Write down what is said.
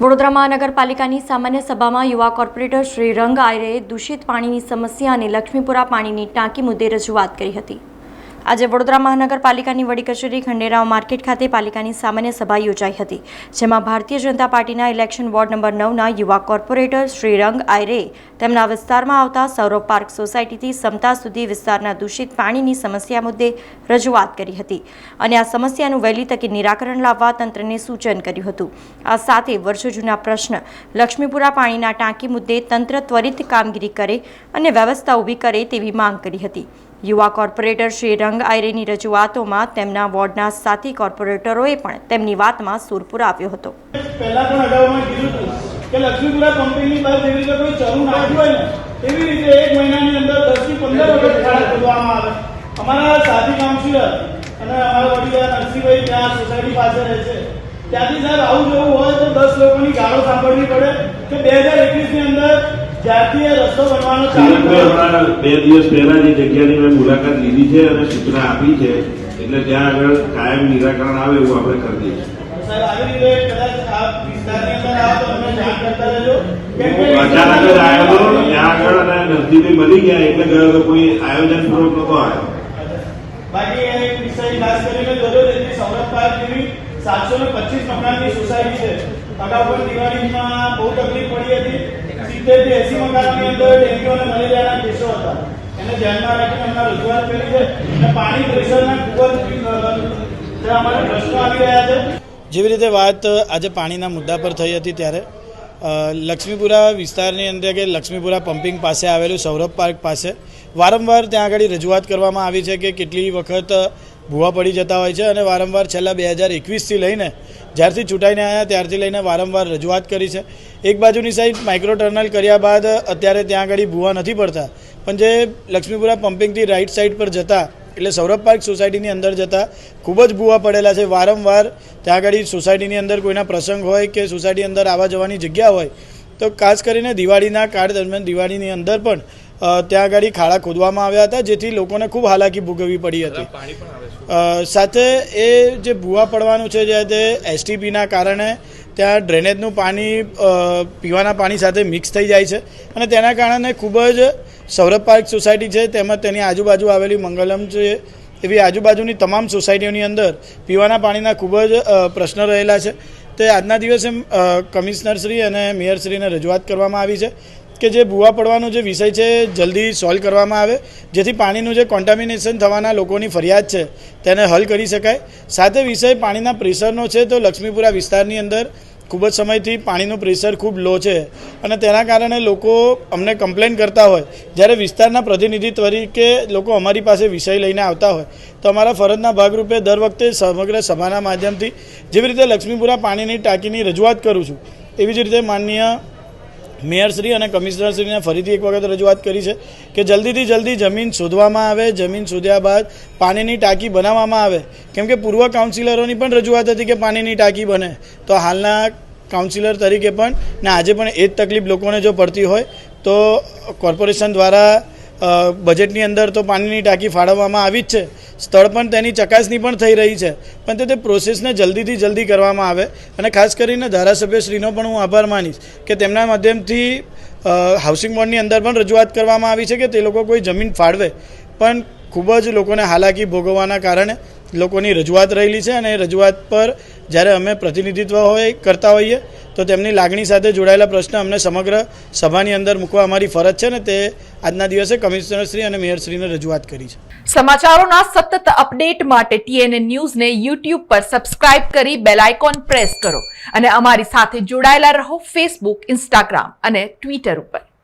વડોદરા મહાનગરપાલિકાની સામાન્ય સભામાં યુવા કોર્પોરેટર શ્રી રંગ આયરે દૂષિત પાણીની સમસ્યા અને લક્ષ્મીપુરા પાણીની ટાંકી મુદ્દે રજૂઆત કરી હતી. આજે વડોદરા મહાનગરપાલિકાની વડી કચેરી ખંડેરાવ માર્કેટ ખાતે પાલિકાની સામાન્ય સભા યોજાઈ હતી, જેમાં ભારતીય જનતા પાર્ટીના ઇલેક્શન વોર્ડ નંબર નવના યુવા કોર્પોરેટર શ્રી રંગ આયરે તેમના વિસ્તારમાં આવતા સૌરભ પાર્ક સોસાયટીથી સમતા સુધી વિસ્તારના દૂષિત પાણીની સમસ્યા મુદ્દે રજૂઆત કરી હતી અને આ સમસ્યાનું વહેલી તકે નિરાકરણ લાવવા તંત્રને સૂચન કર્યું હતું. આ સાથે વર્ષો જૂના પ્રશ્ન, લક્ષ્મીપુરા પાણીના ટાંકી મુદ્દે તંત્ર ત્વરિત કામગીરી કરે અને વ્યવસ્થા ઊભી કરે તેવી માંગ કરી હતી. યુવા કોર્પોરેટર શ્રી રંગ આયરેની રજૂઆતોમાં તેમના વોર્ડના સાથી કોર્પોરેટરોએ પણ તેમની વાતમાં સૂર પુરાવ્યો હતો. પહેલા પણ અગાઉમાં કીધું હતું કે લક્ષ્મીપુરા કંપનીની બહાર જેવી રીતે કોઈ ચરુ નાખ્યું હોય ને, એવી રીતે એક મહિનાની અંદર દસથી પંદર વખત ખાડા ખોદવામાં આવે. અમારા સાથી કાઉન્સિલર અને અમારા વડીલ નરસિંહભાઈ ત્યાં સોસાયટી પાસે રહે છે. ત્યાંથી સાહેબ આવું જવું હોય તો દસ લોકોની ગાળો સાંભળવી પડે કે બે હજાર એકવીસની અંદર એ રસ્તો બનવાનો ચાલુ બે દિવસ પહેલા જે જગ્યાની મેં મુલાકાત લીધી છે અને સૂચના આપી છે એટલે ત્યાં આગળ કાયમ નિરાકરણ આવે એવું આપણે કરી દઈશું સાહેબ આવી રીતે કદાચ આ વિસ્તારની અંદર આવો તો અમને જાણ કરતા રહેજો. કેમ કે અચાનક જ આવ્યો હતો ત્યાં આગળ અને નજદીકી મળી ગયા એટલે ગયો તો કોઈ આયોજન પૂર્વક નતો આવ્યો. બાકી એ એક વિષય ખાસ કરીને જોજો જેથી સૌરભ પાર્ક જેવી સાતસો ને પચીસ મકાનની સોસાયટી છે. અગાઉ પણ દિવાળીમાં બહુ તકલીફ પડી હતી. જેવી રીતે વાત આજે પાણીના મુદ્દા પર થઈ હતી ત્યારે લક્ષ્મીપુરા વિસ્તારની અંદર કે લક્ષ્મીપુરા પમ્પિંગ પાસે આવેલું સૌરભ પાર્ક પાસે વારંવાર ત્યાં આગળ રજૂઆત કરવામાં આવી છે કે કેટલી વખત ભૂવા પડી જતા હોય છે અને વારંવાર છેલ્લા બે હજાર એકવીસથી લઈને જ્યારથી ચૂંટાઈને આવ્યા ત્યારથી લઈને વારંવાર રજૂઆત કરી છે. એક બાજુની સાઈડ માઇક્રો ટર્નલ કર્યા બાદ અત્યારે ત્યાં આગળ ભૂવા નથી પડતા. પણ જે લક્ષ્મીપુરા પમ્પિંગથી રાઈટ સાઈડ પર જતા, એટલે સૌરભ પાર્ક સોસાયટીની અંદર જતા, ખૂબ જ ભૂવા પડેલા છે. વારંવાર ત્યાં આગળ સોસાયટીની અંદર કોઈના પ્રસંગ હોય કે સોસાયટી અંદર આવવા જવાની જગ્યા હોય, તો ખાસ કરીને દિવાળીના કાળ દરમિયાન દિવાળીની અંદર પણ ત્યાં આગળ ખાડા ખોદવામાં આવ્યા હતા જેથી લોકોને ખૂબ હાલાકી ભોગવવી પડી હતી. સાથે એ જે ભૂવા પડવાનું છે જે તે એસટીપીના કારણે ત્યાં ડ્રેનેજનું પાણી પીવાના પાણી સાથે મિક્સ થઈ જાય છે અને તેના કારણે ખૂબ જ સૌરભ પાર્ક સોસાયટી છે તેમજ તેની આજુબાજુ આવેલી મંગલમ છે એવી આજુબાજુની તમામ સોસાયટીઓની અંદર પીવાના પાણીના ખૂબ જ પ્રશ્ન રહેલા છે. તે આજના દિવસે કમિશનર કમિશનરશ્રી અને મેયરશ્રીને રજૂઆત કરવામાં આવી છે. કે જે ભૂવા પડવાનો જે વિષય છે, જલ્દી સોલ્વ કરવામાં આવે. જેથી પાણીનું જે કોન્ટામિનેશન થવાના લોકોની ફરિયાદ છે, તેને હલ કરી શકાય. સાથે વિષય પાણીના પ્રેશરનો છે, તો લક્ષ્મીપુરા વિસ્તારની અંદર ખૂબ જ સમયથી પાણીનું પ્રેશર ખૂબ લો છે. અને તેના કારણે લોકો અમને કમ્પ્લેન કરતા હોય. જ્યારે વિસ્તારના પ્રતિનિધિ તરીકે લોકો અમારી પાસે વિષય લઈને આવતા હોય, તો અમારા ફરજના ભાગરૂપે દર વખતે સમગ્ર સભાના માધ્યમથી જેવી રીતે લક્ષ્મીપુરા પાણીની ટાંકીની રજૂઆત કરું છું, એવી જ રીતે માનનીય મેયરશ્રી અને કમિશનરશ્રીને ફરીથી એક વખત રજૂઆત કરી છે કે જલ્દીથી જલ્દી જમીન શોધવામાં આવે, જમીન શોધ્યા બાદ પાણીની ટાંકી બનાવવામાં આવે. કેમ કે પૂર્વ કાઉન્સિલરોની પણ રજૂઆત હતી કે પાણીની ટાંકી બને. તો હાલના કાઉન્સિલર તરીકે પણ ને આજે પણ એ જ તકલીફ લોકોને જો પડતી હોય, તો કોર્પોરેશન દ્વારા બજેટની અંદર તો પાણીની ટાંકી ફાળવવામાં આવી જ છે. સ્થળ પણ તેની ચકાસણી પણ થઈ રહી છે. પણ તે પ્રોસેસને જલ્દીથી જલ્દી કરવામાં આવે અને ખાસ કરીને ધારાસભ્યશ્રીનો પણ હું આભાર માનીશ કે તેમના માધ્યમથી હાઉસિંગ બોર્ડની અંદર પણ રજૂઆત કરવામાં આવી છે કે તે લોકો કોઈ જમીન ફાળવે. પણ ખૂબ જ લોકોને હાલાકી ભોગવવાના કારણે લોકોની રજૂઆત રહેલી છે અને રજૂઆત પર જ્યારે અમે પ્રતિનિધિત્વ હોય, કરતા હોઈએ, તો તેમની લાગણી સાથે જોડાયેલા પ્રશ્ન અમને સમગ્ર સભાની અંદર મૂકવા અમારી ફરજ છે ને તે આજના દિવસે કમિશનરશ્રી અને મેયરશ્રીને રજૂઆત કરી છે. સમાચારોના સતત અપડેટ માટે ટીએનએ ન્યૂઝને યુટ્યુબ પર સબસ્ક્રાઇબ કરી બેલ આઇકોન પ્રેસ કરો અને અમારી સાથે જોડાયેલા રહો ફેસબુક, ઇન્સ્ટાગ્રામ અને ટ્વિટર ઉપર.